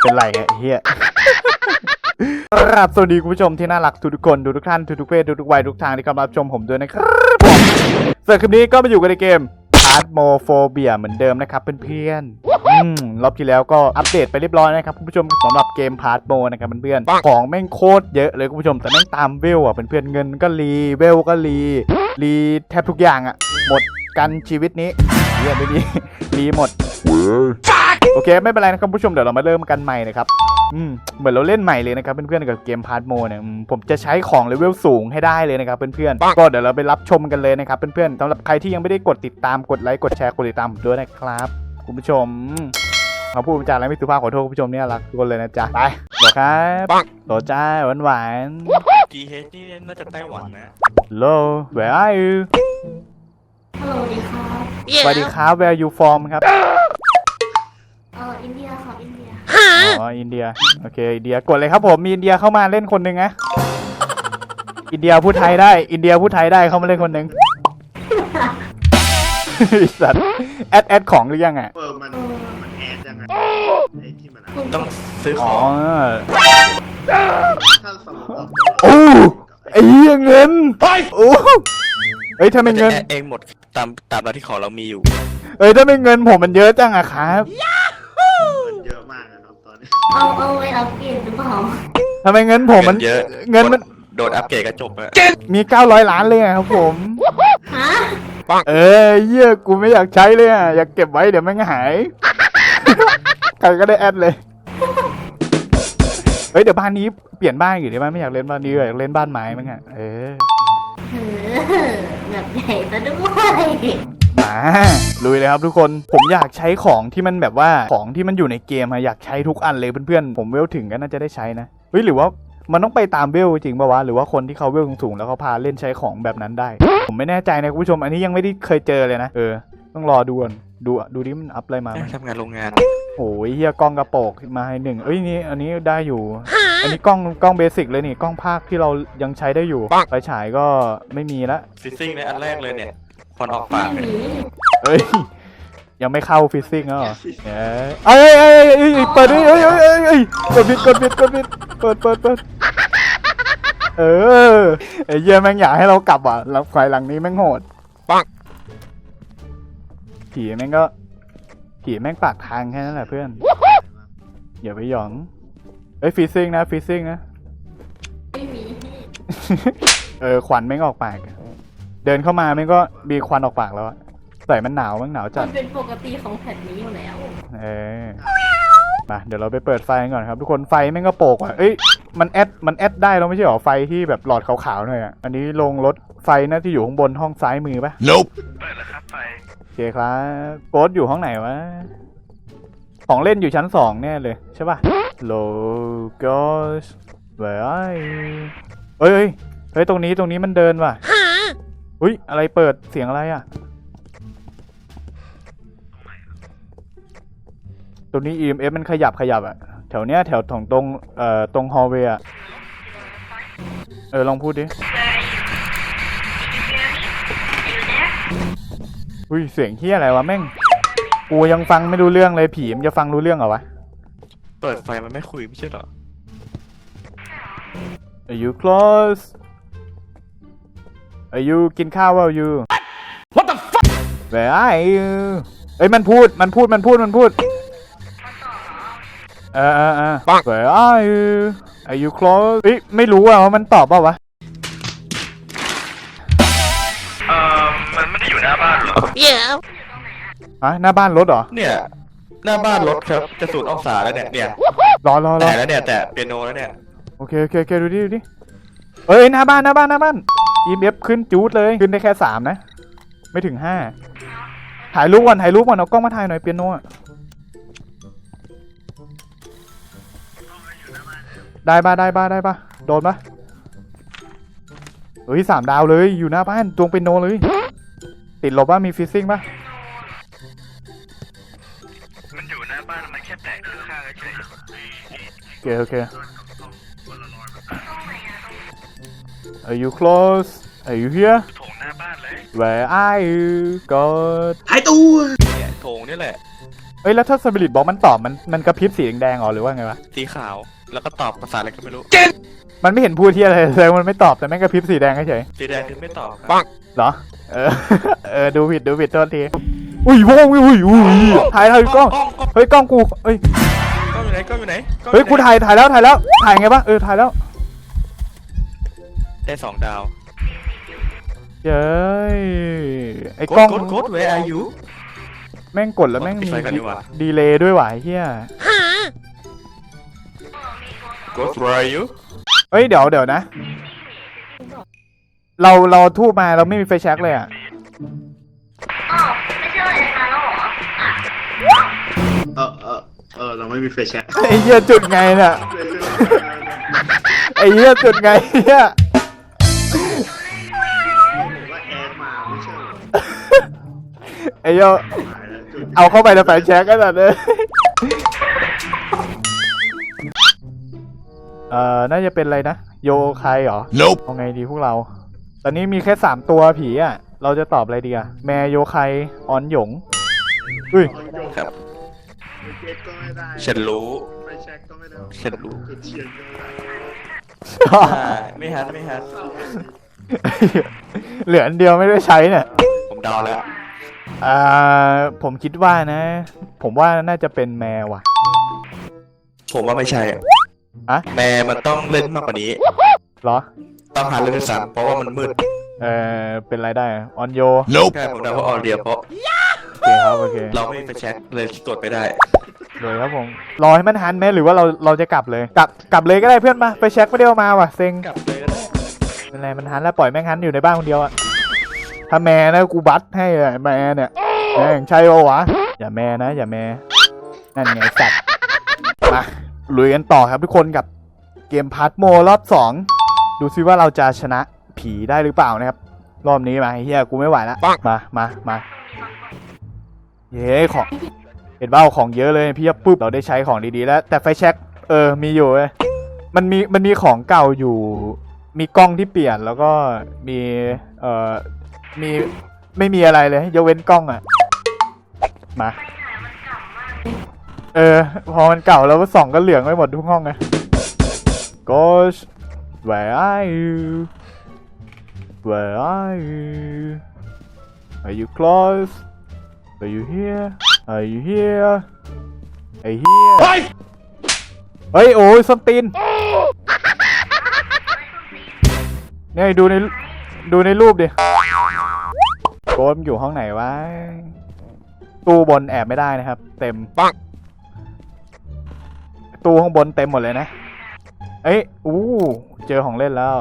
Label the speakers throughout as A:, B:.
A: เป็นไรไงไอ้เฮียครับสวัสดีคุณผู้ชมที่น่ารักทุกๆคนทุกๆท่านทุกๆเพศทุกๆวัยทุกทางที่กำลังรับชมผมด้วยนะครับผมส่วนคลิปนี้ก็มาอยู่กันในเกม a r t m o p h o b i a เหมือนเดิมนะครับเพื่อนๆอืมรอบที่แล้วก็อัปเดตไปเรียบร้อยนะครับคุณผู้ชมสำหรับเกม p a r t m o นะครับเพื่อนๆของแม่งโคตรเยอะเลยคุณผู้ชมแต่แม่งตามเวลอะเพื่อนๆเงินก็รีเวลก็รีรีแทบทุกอย่างอะหมดกันชีวิตนี้เฮียไม่ดีรีหมด โอเค ไม่เป็นไรนะครับผู้ชมเดี๋ยวเรามาเริ่มกันใหม่นะครับอืมเหมือนเราเล่นใหม่เลยนะครับเพื่อนๆกับเกมพาร์ทโมเนี่ยอืมผมจะใช้ของเลเวลสูงให้ได้เลยนะครับเพื่อนๆก็เดี๋ยวเราไปรับชมกันเลยนะครับเพื่อนๆสำหรับใครที่ยังไม่ได้กดติดตามกดไลค์กดแชร์กดติดตามผมด้วยนะครับ คุณผู้ชมเขาพูดจาอะไรไม่สุภาพขอโทษคุณผู้ชมเนี่ยรักทุกคนเลยนะจ๊ะไปโหลครับโหลจ้าหวานหวาน
B: จีเฮนี่น่าจะไต้หวันนะ
A: ๆ Hello where are you
C: ฮัลโหลดีครับ
A: สวัสดีครับ where you from ครับ
C: อ๋ออินเดีย
A: โอเคอินเดียกดเลยครับผมมีอินเดียเข้ามาเล่นคนหนึ่งนะอินเดียพูดไทยได้ อินเดียพูดไทยได้เข้ามาเล่นคนหนึ่งไอ้สัตว์แอดแอดของหรือยังอะ
D: เออมันมันแอดยังไงไอ้ที่มันอะ
C: คุณ
B: ต้องซื้อข
A: อ๋
B: อ
A: อง
D: ถ้าสมมติว่า
A: โอ้ไอ้เหี้ยเงินโอ้เอ้ยถ้าไม่เงิน
B: แอดเองหมดตามตามเราที่ของเรามีอยู่
A: เอ้ยถ้าไม่เงินผมมันเยอะจังอะครับ
D: มันเยอะมากนะครับตอนนี้
C: เอาเอาไว้อัปเกรดหรือเปล่า
A: ทำไมเงินผมมัน
B: เยอะ
A: เงินมัน
B: โดนอัปเกรดก็จบอะ
A: มี 900 ล้านเลยอะครับผม
C: ฮะ
A: เอ้ยเหี้ยกูไม่อยากใช้เลยอะอยากเก็บไว้เดี๋ยวแม่งหาย ใครก็ได้แอดเลยเฮ้ยเดี๋ยวบ้านนี้เปลี่ยนบ้านอยู่ได้ไหมไม่อยากเล่นบ้านนี้เลยอยากเล่นบ้านไม้มั้งอะเออ
C: เออแบบใหญ่ซะด้วย
A: มาลุยเลยครับทุกคนผมอยากใช้ของที่มันแบบว่าของที่มันอยู่ในเกมอะอยากใช้ทุกอันเลยเพื่อนๆผมเวลถึงก็น่าจะได้ใช้นะเฮ้ยหรือว่ามันต้องไปตามเวลจริงป่าวะหรือว่าคนที่เขาเวลสูงๆแล้วเขาพาเล่นใช้ของแบบนั้นได้ ผมไม่แน่ใจนะคุณผู้ชมอันนี้ยังไม่ได้เคยเจอเลยนะเออต้องรอดูก่อนดูดูดิมันอัพอะไรมา
B: ทำงานโรงงาน
A: โอ้ยเฮียกล้องกระโปกมาให้หนึ่งเอ้ยนี่อันนี้ได้อยู่ อันนี้กล้องกล้องเบสิกเลยนี่กล้องภาคที่เรายังใช้ได้อยู่ไฟฉายก็ไม่มีละ
B: ฟิซซิ่งในอันแรกเลยเนี่ย ควันออกปาก
C: ไม่
B: เนี่ย
C: มี
A: เอ้ย ยังไม่เข้าฟิซซิ่งเหรอเอ้ยเอ้ยเอ้ยเอ้ยเอ้ยเปิดดิเอ้ยเอ้ยเอ้ยเอ้ยกดผิดกดผิดกดผิดเปิดเปิดเปิดเออไอ้เหี้ยแม่งอยากให้เรากลับอะหลังไฟหลังนี้แม่งโหดปังผีแม่งก็ผีแม่งปากทางแค่นั้นแหละเพื่อนอย่าไปหยองเอ้ยฟิซซิ่งนะฟิซซิ่งนะ
C: ไม่มี
A: เออควันแม่งออกปาก เดินเข้ามาแม่งก็มีควันออกปากแล้วอะใส่มันหนาวแม่งหนาวจั
C: มั
A: ด
C: นเป็นปกติของแผ่นนี้อยู่แล้ว
A: เออมาเดี๋ยวเราไปเปิดไฟกันก่อนครับ ทุกคนไฟแม่งก็โปกอะเอ้ยมันแอดมันแอดได้เราไม่ใช่หรอไฟที่แบบหลอดขาวๆหน่อยอะอันนี้ลงรถไฟน่าจะอยู่ข้างบนห้องซ้ายมือปะ
B: nope
D: เปิดแล้วครับไฟ
A: โอเคครับโป๊ดอยู่ห้องไหนวะ ของเล่นอยู่ชั้นสองแน่เลยใช่ปะ Hello gosh where are you เฮ้ยเฮ้ยเฮ้ย ตรงนี้ตรงนี้มันเดินว่ะ อุ้ยอะไรเปิดเสียงอะไรอะตรงนี้ EMF มันขยับขยับอะแถวเนี้ยแถวของตรงเอ่อตรงฮอลเวย์อะเออ ลองพูดดิ อุ้ยเสียงเฮียอะไรวะแม่ง กูยังฟังไม่รู้เรื่องเลยผีมันจะฟังรู้เรื่องเหรอวะ
B: เปิดไฟมันไม่คุยไม่ใช่เหรอ
A: Are you close Are you กินข้าวว่า you What the fuck Where are you เอ้ยมันพูดมันพูดมันพูดมันพูดเออเออเออ Where are you Are you close เอ้ยไม่รู้อะว่ามันตอบเปล่าวะ
D: เออมันไม่ได้อยู่หน้าบ้านหรอ
A: ฮะหน้าบ้านรถเหรอ
B: เนี่ย หน้าบ้านรถครับ จะสูตรองศาแล้วเนี่ยเนี่ย
A: รอรอรอ
B: แต่แล้วเนี่ยแต่เปียโนแล้วเนี่ย
A: โอเคโอเคโอเคดูดิดูดิเอ้ยหน้าบ้านหน้าบ้านหน้าบ้าน EMF ขึ้นจูดเลย ขึ้นได้แค่สามนะ ไม่ถึงห้าถ่ายรูปก่อนถ่ายรูปก่อนเอากล้องมาถ่ายหน่อยเปียโนอะได้ปะได้ปะได้ปะโดนปะเฮ้ยสามดาวเลยอยู่หน้าบ้านตวงเปียโนเลย ติดลบปะมีฟิซซิ่งปะ
D: มันอยู่หน้าบ้านมันแค่แตกข้างๆเฉย
A: โอเคโอเค Are you close Are you here
D: โถงหน้าบ้านเลย
A: Where are you God
D: หายตัว
B: เนี่ยโถงนี่แหละ
A: เอ้ยแล้วถ้าสปิริตบอกมันตอบมันมันกระพริบสีแดงๆอ๋อหรือว่าไงวะ
B: สีขาว แล้วก็ตอบภาษาอะไรก็ไม่รู้
A: มันไม่เห็นพูดที่อะไรเลยมันไม่ตอบแต่แม่งกระพริบสีแดงเฉย
B: สีแดงคือไม่ตอบครับ
A: ๆเหรอ เออ เออดูผิดดูผิดโทษทีอุ้ยโว้ยอุ้ยอุ้ยอุ้ยถ่ายถ่ายกล้อง
B: กล้องกล้อง
A: เฮ้ยกล้องกูเฮ้ย
B: กล้องอยู่ไหนกล้องอยู่ไหนล้องอ
A: เฮ้ยกู
B: ไหน
A: ถ่ายถ่ายแล้วถ่ายแล้วถ่ายไงปะเออถ่ายแล้ว
B: ได้สองดาว
A: เย้ยไอ้
B: ก
A: กล้
B: ด
A: อง
B: กดกด where are you
A: แม่งกดแล้วแม่ง
B: ปิด
A: มี
B: ไฟก่อนดีกว่า
A: ดีเลย์ด้วยว่ะไอ้เฮีย
B: กด where are you
A: เฮ้ยเดี๋ยวเดี๋ยวนะ เราเราทูบมาเราไม่มีไฟแช็กเลยอะ
C: อ้าวไม่ใช่ว่าเอ็นมาแล้วเหรอ
D: เออเออเออเราไม่มีไฟแช็ก
A: ไอ้เหี้ยจุดไงเนี่ยไอ้เหี้ยจุดไงเหี้ย
D: ไม่ใช่เหรอ
A: ไอ้เหี้ย
D: หายแล้วจุด
A: เอาเข้าไปในไฟแช็กกันเลยเอ่อ น่าจะเป็นอะไรนะ โยคายเหรอ
E: Nope.
A: เอาไงดีพวกเรา ตอนนี้มีแค่สามตัวผีอะ เราจะตอบอะไรดีอะ แมโยคายออนหยง อุ้ย
B: ครับ
D: ไฟเช็คก็ไม่ได้
B: ฉันรู้
D: ไฟแช็กก็ไม่ได้
B: ฉันรู้
D: จุดเทียนก็ไม่ได้
B: อ่าไม่ฮันไม่ฮัน
A: เหลืออันเดียวไม่ได้ใช้เนี่ย
B: ผมเดาแล้ว
A: อ่าผมคิดว่านะ ผมว่าน่าจะเป็นแมวว่ะ
B: ผมว่าไม่ใช่อะ
A: อะ
B: แม่มันต้องเล่นมากกว่านี้
A: เหรอ
B: ต้องหาเรื่องที่สามเพราะว่ามันมืด
A: เออเป็นไรได้อะออนโย
E: Nope.
B: ใช่ผมเดาว่าออเรียเพราะ
A: โอเคครับโอเค
B: เราไม่มีไฟแช็กเลยตรวจไม่ได้
A: เลยครับผมรอให้มันหันไหมหรือว่าเราเราจะกลับเลยกลับกลับเลยก็ได้เพื่อนมาไปเช็คไม่ได้เอามาว่ะเซ็ง
B: กลับเลยก็ได้
A: เป็นไรมันหันแล้วปล่อยแม่งหันอยู่ในบ้านคนเดียวอะ ถ้าแม่นะกูบัตให้อะแม่เนี่ยแม่งใช่ปะวะ อย่าแม่นะ อย่าแม่นั่นไงสัตว์มาลุยกันต่อครับทุกคนกับเกมพาร์ทโมรอบสองดูซิว่าเราจะชนะผีได้หรือเปล่านะครับ รอบนี้มาเฮียกูไม่ไหวละมามามาเย้ของเห็นว่าของเยอะเลยพี่ปุ๊บเราได้ใช้ของดีๆแล้ว แต่ไฟแช็กเออมีอยู่เว้ยมันมีมันมีของเก่าอยู่ มีกล้องที่เปลี่ยนแล้วก็มีเอ่อ มีไม่มีอะไรเลยยกเว้นกล้องอะมา เออ พอมันเก่าแล้วส่องก็เหลืองไปหมดทุกห้องไง Ghost where are you where are you are you close are you here are you here ไอ้เฮียเฮ้ย โอ้ยส้นตีนเนี่ยดูในดูในรูปดิ โกมนอยู่ห้องไหนวะ ตู้บนแอบไม่ได้นะครับ เต็มปังตู้ข้างบนเต็มหมดเลยนะ เอ้ย อู้ เจอของเล่นแล้ว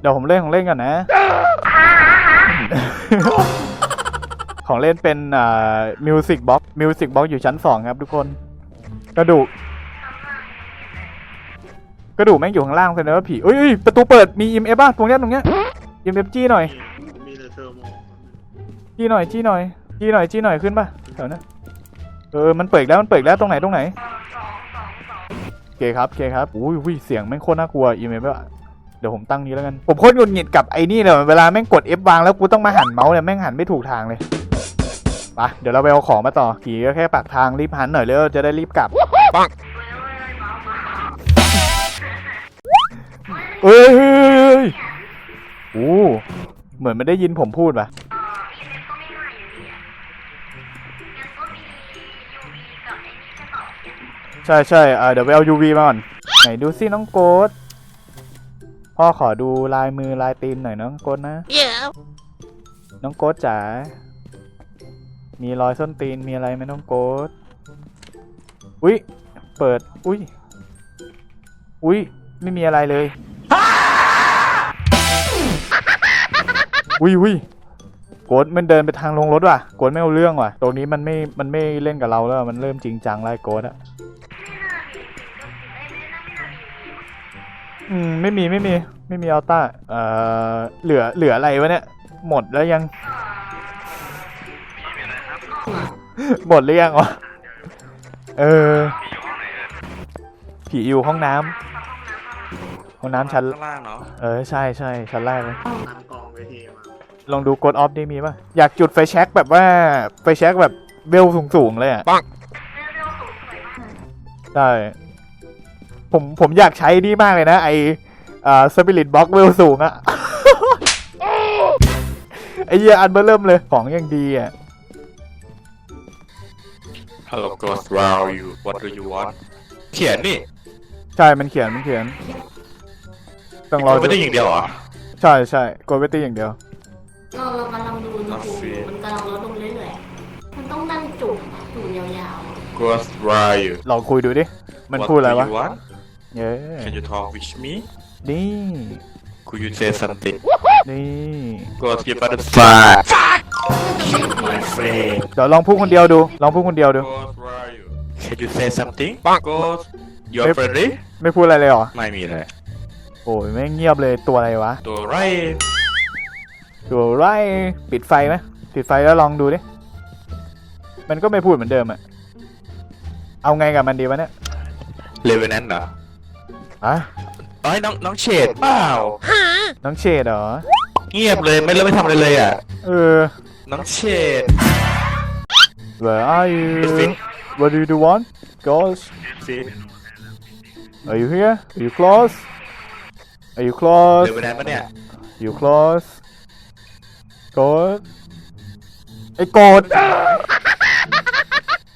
A: เดี๋ยวผมเล่นของเล่นก่อนนะ ของเล่นเป็นอ่ามิวสิกบ็อกมิวสิกบ็อกอยู่ชั้นสองครับทุกคน กระดูก กระดูกแม่งอยู่ข้างล่างแสดงว่าผีเอ้ยเอ้ยประตูเปิด มีอิมเอฟบ้าตรงเนี้ยตรงเนี้ยอิมเอฟจี้หน่อย จี้หน่อยจี้หน่อยจี้หน่อยจี้หน่อยขึ้นป่ะแถวนั้นเออมันเปิดแล้วมันเปิดแล้วตรงไหนตรงไหนโอเคครับโอเคครับอุ้ยอุ้ยเสียงแม่งโคตรน่ากลัวอีเมลอเดี๋ยวผมตั้งนี้แล้วกัน ผมโคตรหงุดหงิดกับไอ้นี่เลยเวลาแม่งกด F วางแล้วกูต้องมาหันเมาส์เนี่ยแม่งหันไม่ถูกทางเลยไปเดี๋ยวเราไปเอาของมาต่อผีก็แค่ปากทางรีบหันหน่อยเร็วจะได้รีบกลับเอ้ยเฮ้ยโอ้เหมือนไม่ได้ยินผมพูดปะ ใช่ใช่เอ่อเดี๋ยวไปเอา UV มาก่อน ไหนดูสิน้องโกดพ่อขอดูลายมือลายตีนหน่อยน้องโกดนะน้องโกดจ๋า มีรอยส้นตีนมีอะไรไหมน้องโกดอุ้ยเปิด อุ้ยอุ้ยไม่มีอะไรเลย อุ้ยอุ้ยโกดมันเดินไปทางลงรถว่ะโกดไม่เอาเรื่องว่ะ ตรงนี้มันไม่ มันไม่เล่นกับเราแล้ว มันเริ่มจริงจังไล่โกดอะ อืมไม่มีไม่มีไม่มีอัลต้าเอ่อเหลือเหลืออะไรวะเนี่ย หมดแล้วยัง หมดหรือยังวะเออ ผีอยู่ห้องน้ำห้องน้ำชั้น
B: ข้างล่างเนาะ
A: เออ ใช่ใช่ชั้นแรกเลย
D: นั่งกองเวทีมา
A: ลองดูกดออฟได้มีป่ะ อยากจุดไฟแช็กแบบว่า ไฟแช็กแบบเวลสูงๆเลยอะใช่ ผมผมอยากใช้นี่มากเลยนะ ไออ่าสปิริตบ็อกเวลสูงอะไอเหี้ยอันเบอร์เริ่มเลยของยังดีอะ
B: Hello Ghost Wow you What do you want เขียนนี่
A: ใช่ มันเขียน มันเขียน ต้องรอ
B: ไม่ได้อย่างเดียวเหรอ
A: ใช่ใช่กดเวทีอย่างเดียว
C: เราเรากำลังดูอุณหภูมิมันกำลังลดลงเรื่อยๆ มันต้องนั่งจุ่มจุ่มยาว
B: Ghost Wow you
A: ลองคุยดูดิ มัน
B: What
A: พูดอะไร
B: do
A: วะ
B: you want
A: เย้
B: Can you talk with me
A: นี่
B: Could you say something
A: นี่
B: Ghost you better fuck my friend
A: เดี๋ยวลองพูดคนเดียวดู ลองพูดคนเดียวดู
B: Ghost Wow you Can you say something Ghost You're
A: ไม่
B: friendly
A: ไม่พูดอะไรเลยเหรอ
B: ไม่มีเลย
A: โอ้ยไม่งเงียบเลยตัวอะไรวะ
B: ตัวไร
A: ตัวไรปิดไฟไหมปิดไฟแล้วลองดูดิ มันก็ไม่พูดเหมือนเดิมอะเอาไงกับมันดีวะเนี่ย
B: เลเวนนั้นเหรอ
A: อะ
B: เอ้ยน้องน้องเฉดเปล่า
A: น้องเชดเหรอ
B: เงียบเลยไม่เลิกไม่ทำอะไรเลยอะ
A: เออ
B: น้องเฉด
A: Where are you
B: It's
A: What do you want Ghost
B: ฟิ
A: Are you here Are you close Are you close
B: เลเวนนั้นปะเนี่ย
A: You close โกดไอ้โกด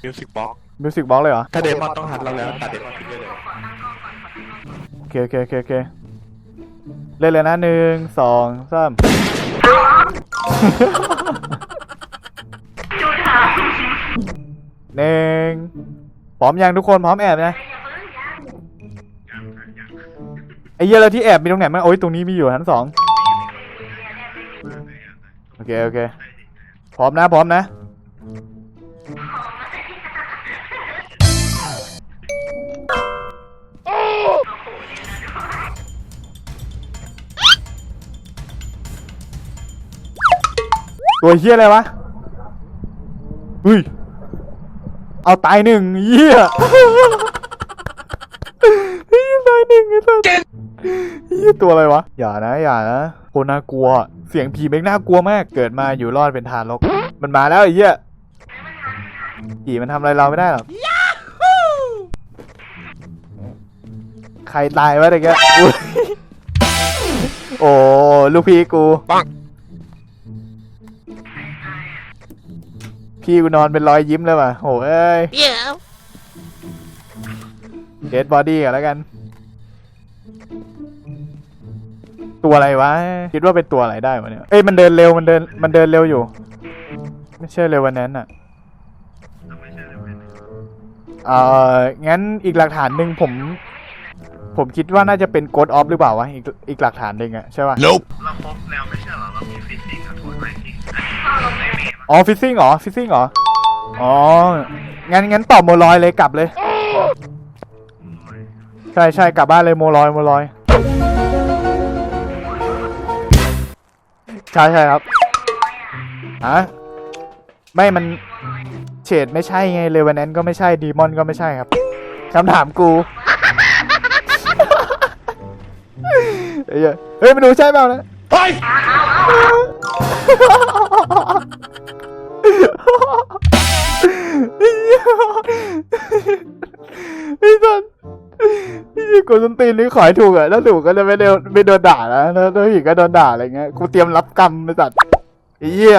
B: มิวสิกบ็อก
A: มิวสิกบล็อกเลยเหรอ
B: ถ้าเดมอนต้องหันเราแล้วตัดเดมอนทิ้งเลยเลย
A: โอเคโอเคโอเคโอเคเล่นเลยนะหนึ่งสองสามหนึ่งพร้อมยังทุกคนพร้อมแอบนะไอ้เหี้ยแล้วที่แอบมีตรงไหนมั้งโอ้ยตรงนี้มีอยู่ชั้นสองโอเคโอเคพร้อมนะพร้อมนะ ตัวเฮียอะไรวะเฮ้ย เอาตายหนึ่งเฮียเฮียตายหนึ่งไอ้สัสเฮียตัวอะไรวะ อย่านะ อย่านะโคน่ากลัว เสียงผีแม่งน่ากลัวมาก เกิดมาอยู่รอดเป็นทานรก มันมาแล้วไอ้เหี้ยผีมันทำอะไรเราไม่ได้หรอกใครตายวะเด็กแกอุ๊ยโอ้ ลูกพี่กู พี่กูนอนเป็นรอยยิ้มเลยว่ะโหเอ้ยเดดบอดี้กันแล้วกัน ตัวอะไรวะ คิดว่าเป็นตัวอะไรได้วะเนี่ย เอ้ยมันเดินเร็วมันเดินมันเดินเร็วอยู่ ไม่ใช่เร็ววันนั้นอะเอ่องั้นอีกหลักฐานหนึ่งผม ผมคิดว่าน่าจะเป็นโกดออฟหรือเปล่าวะอีกอีกหลักฐานหนึ่งอะใช่ป่ะ
B: Nope
D: เราพบแล้วไม่ใช่เหรอเรามีฟิสิกส์กับทูตไวซิ่ง
A: อ๋อฟิซซิ่งเหรอฟิซซิ่งเหรออ๋องั้นงั้นตอบโมลอยเลยกลับเลย ใช่ใช่กลับบ้านเลยโมลอยโมลอยใช่ใช่ครับฮะไม่มันเฉดไม่ใช่ไงเลวันแนนก็ไม่ใช่ดีมอนก็ไม่ใช่ครับคำถามกูเฮ้ยเฮ้ยมันดูใช่เปล่านะ
B: ไป
A: ไอ้สันไอ้กูส้นตีนนี่ขอยถูกอะถ้าถูกก็จะไม่โดนไม่โดนด่าแล้วถ้าถ้าผิดก็โดนด่าอะไรเงี้ย กูเตรียมรับกรรมไอ้สัตว์ไอ้เหี้ย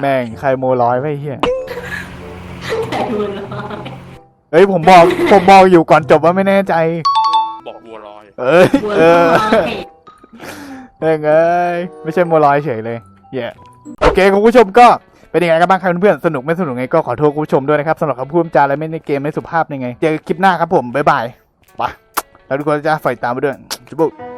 A: แม่งใครโมร้อยไว้ไอ้เหี้ย
C: ๆแต่ดูน้อย
A: เฮ้ยผมบอกผมบอกอยู่ก่อนจบว่าไม่แน่ใจ
B: บอกบัวลอย
A: เอ้ย
C: บัว
A: เอ
C: น้
A: อ
C: อย
A: เฮ้ยเอ้ยไม่ใช่โมลอยเฉยเลยเย่ โอเคคุณผู้ชมก็เป็นยังไงกันบ้างครับเพื่อนๆสนุกไม่สนุกไงก็ขอโทษคุณผู้ชมด้วยนะครับสำหรับคำพูดจาและไม่ในเกมไม่สุภาพยังไงเจอคลิปหน้าครับผมบ๊ายบายไปแล้วทุกคนจะฝ่ายตามไปด้วยจุ๊บ